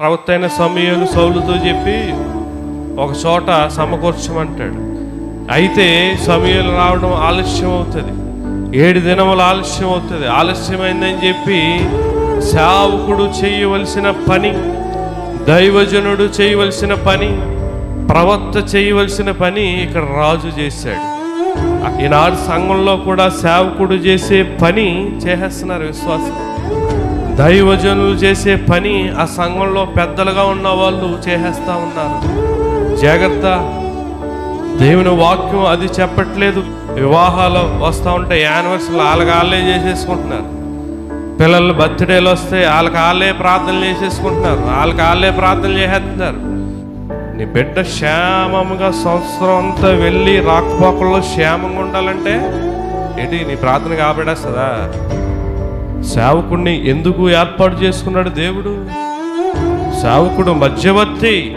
ప్రవక్త అయిన సమయాలు సౌలుతో చెప్పి ఒక చోట సమకూర్చమంటాడు. అయితే సమయాలు రావడం ఆలస్యం అవుతుంది ఏడు దినములు ఆలస్యం అవుతుంది ఆలస్యమైందని చెప్పి సేవకుడు చేయవలసిన పని దైవజనుడు చేయవలసిన పని ప్రవక్త చేయవలసిన పని ఇక్కడ రాజు చేశాడు. ఈనాడు సంఘంలో కూడా సేవకుడు చేసే పని చేసేస్తున్నారు విశ్వాసం. దైవజనులు చేసే పని ఆ సంఘంలో పెద్దలుగా ఉన్న వాళ్ళు చేసేస్తా ఉన్నారు. జాగ్రత్త. దేవుని వాక్యం అది చెప్పట్లేదు. వివాహాలు వస్తూ ఉంటే యానివర్సరీలు వాళ్ళకి వాళ్ళే చేసేసుకుంటున్నారు. పిల్లలు బర్త్డేలు వస్తే వాళ్ళకి వాళ్ళే ప్రార్థనలు చేసేసుకుంటున్నారు. వాళ్ళకి వాళ్ళే ప్రార్థనలు చేసేస్తున్నారు. నీ బిడ్డ క్షేమంగా సంవత్సరం అంతా వెళ్ళి రాకపోకల్లో క్షేమంగా ఉండాలంటే ఏంటి? నీ ప్రార్థన కాబడేస్తుందా సేవకుణ్ణి ఎందుకు ఏర్పాటు చేసుకున్నాడు దేవుడు? సేవకుడు మధ్యవర్తి.